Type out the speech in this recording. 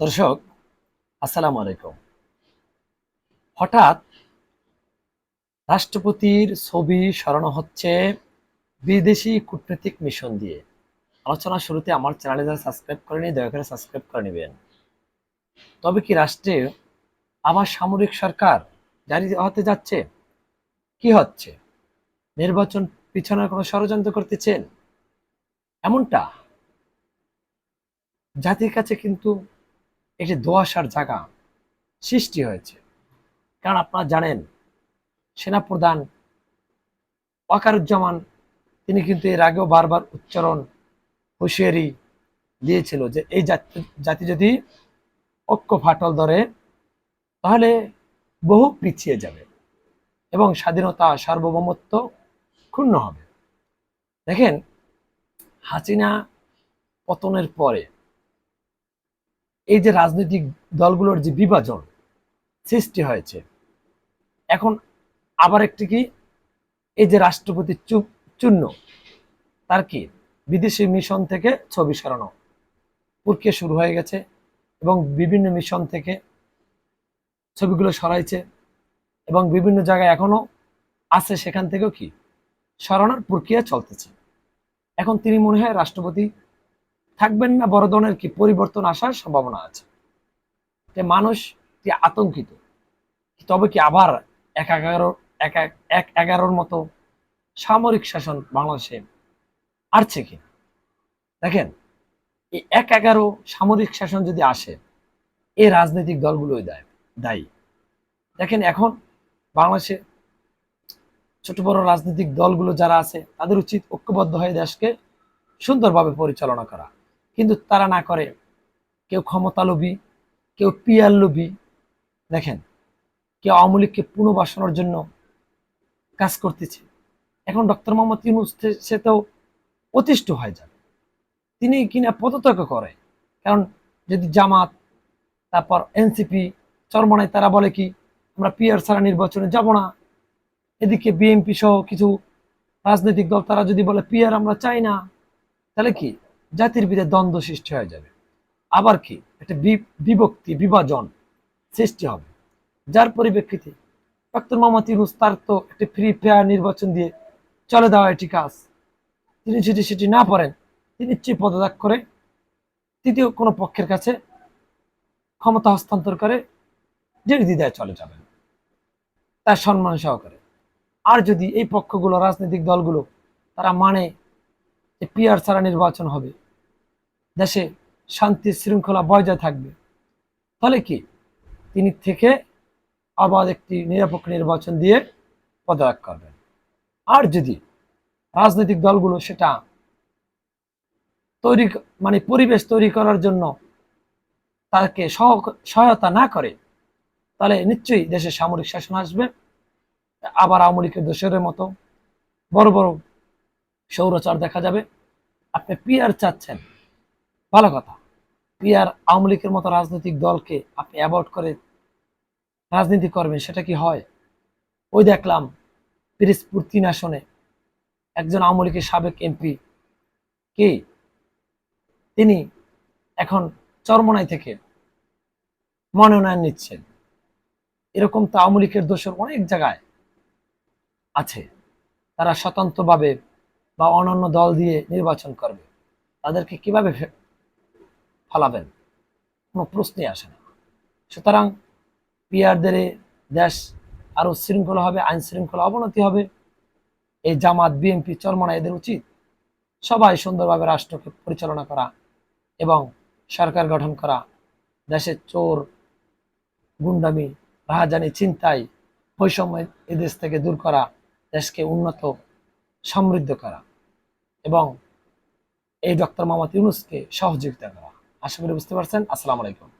দর্শক, আসসালামু আলাইকুম। হঠাৎ রাষ্ট্রপতির ছবি সরানো হচ্ছে বিদেশি কূটনৈতিক মিশন দিয়ে। আলোচনা শুরুতে আমার চ্যানেলে যারা সাবস্ক্রাইব করেনি, দয়া করে সাবস্ক্রাইব করে নেবেন। তবে কি রাষ্ট্রে আবার সামরিক সরকার জারি হতে যাচ্ছে? কি হচ্ছে? নির্বাচন পিছনের কোনো ষড়যন্ত্র করতেছেন? এমনটা জাতির কাছে কিন্তু একটি দোয়াশার জায়গা সৃষ্টি হয়েছে। কারণ আপনারা জানেন, সেনাপ্রধান ওয়াকারুজ্জামান, তিনি কিন্তু এর আগেও বারবার উচ্চারণ হুঁশিয়ারি দিয়েছিল যে এই জাতি জাতি যদি ঐক্য ফাটল ধরে, তাহলে বহু পিছিয়ে যাবে এবং স্বাধীনতা সার্বভৌমত্ব ক্ষুণ্ণ হবে। দেখেন, হাসিনা পতনের পরে এই যে রাজনৈতিক দলগুলোর যে বিভাজন সৃষ্টি হয়েছে, এখন আবার একটি কি? এই যে রাষ্ট্রপতি চুপ তার কি? বিদেশি মিশন থেকে ছবি সরানো, প্রক্রিয়া শুরু হয়ে গেছে এবং বিভিন্ন মিশন থেকে ছবিগুলো সরাইছে এবং বিভিন্ন জায়গায় এখনও আছে সেখান থেকেও কি? সরানোর প্রক্রিয়া চলতেছে। এখন তিনি মনে হয় রাষ্ট্রপতি থাকবেন না, বড় ধরনের কি পরিবর্তন আসার সম্ভাবনা আছে। যে মানুষ আতঙ্কিত? তবে কি আবার এক এগারো, এক এক- এক এগারোর মতো সামরিক শাসন বাংলাদেশে আসছে কি? দেখেন, এই এক এগারো সামরিক শাসন যদি আসে, এই রাজনৈতিক দলগুলোই দেয়, দায়ী। দেখেন এখন বাংলাদেশে ছোট বড় রাজনৈতিক দলগুলো যারা আছে, তাদের উচিত ঐক্যবদ্ধ হয়ে দেশকে সুন্দরভাবে পরিচালনা করা। কিন্তু তারা না করে। কেউ ক্ষমতা লোভী কেউ পিয়ার লোভী দেখেন, কেউ আওয়ামী লীগকে পুনর্বাসনের জন্য কাজ করতেছে। এখন ডক্টর মোহাম্মদ ইউনুস সে- তো অতিষ্ঠ হয়ে যাবে। তিনি কিনা পদত্যাগ করে। কারণ যদি জামাত, তারপর এনসিপি চরমনায় তারা বলে কি, আমরা পিয়ার ছাড়া নির্বাচনে যাব না। এদিকে বিএনপি সহ কিছু রাজনৈতিক দল, তারা যদি বলে পিয়ার আমরা চাই না, তাহলে কি? জাতির ভিতরে দ্বন্দ্ব সৃষ্টি হয়ে যাবে। আবার কি? একটা বিভক্তি, বিভাজন সৃষ্টি হবে। যার পরিপ্রেক্ষিতে ডক্টর মোহাম্মদ ইউনুস তার তো একটি ফ্রি ফেয়ার নির্বাচন দিয়ে চলে দেওয়া এটি কাজ। তিনি যদি সেটি না পারেন, তিনি নিশ্চয়ই পদত্যাগ করে তৃতীয় কোনো পক্ষের কাছে ক্ষমতা হস্তান্তর করে নির্দ্বিধায় চলে যাবেন। তার সম্মান সহকারে। আর যদি এই পক্ষগুলো, রাজনৈতিক দলগুলো তারা মানে পিয়ার ছাড়া নির্বাচন হবে। দেশে শান্তি শৃঙ্খলা বজায় থাকবে। তাহলে কি? তিনি থেকে আবার একটি নিরপেক্ষ নির্বাচন দিয়ে পদত্যাগ করবেন। আর যদি রাজনৈতিক দলগুলো সেটা তৈরি মানে পরিবেশ তৈরি করার জন্য তাকে সহ- সহায়তা না করে, তাহলে নিশ্চয়ই দেশে সামরিক শাসন আসবে। আবার আওয়ামী লীগের দোষরের মতো বড় বড় সৌরচার দেখা যাবে। আপনি পিয়ার চাচ্ছেন। ভালো কথা। পিয়ার আওয়ামী লীগের মতো রাজনৈতিক দলকে আপনি অ্যাভয়েড করে রাজনীতি করবেন, সেটা কি হয়? ওই দেখলাম পিরিসপুর তিন আসনে একজন আওয়ামী লীগের সাবেক এমপি কে? তিনি এখন চরমনাই থেকে মনোনয়ন নিচ্ছেন। এরকম তো আওয়ামী লীগের দোষর অনেক জায়গায় আছে। তারা স্বতন্ত্রভাবে বা অন্যান্য দল দিয়ে নির্বাচন করবে, তাদেরকে কীভাবে ফালাবেন? কোনো প্রশ্নই আসে না। সুতরাং পিয়ারদের দেশ আরও শৃঙ্খলা হবে, আইন শৃঙ্খলা অবনতি হবে। এই জামাত, বিএনপি চরমনা এদের উচিত সবাই সুন্দরভাবে রাষ্ট্রকে পরিচালনা করা এবং সরকার গঠন করা। দেশের চোর, গুন্ডামি, রাহাজানি চিন্তাই বৈষম্য এই দেশ থেকে দূর করা, দেশকে উন্নত, সমৃদ্ধ করা। এবং এই ডক্টর মোহাম্মদ ইউনুসকে সহযোগিতা করা। আশা করি বুঝতে পারছেন। আসসালামু আলাইকুম।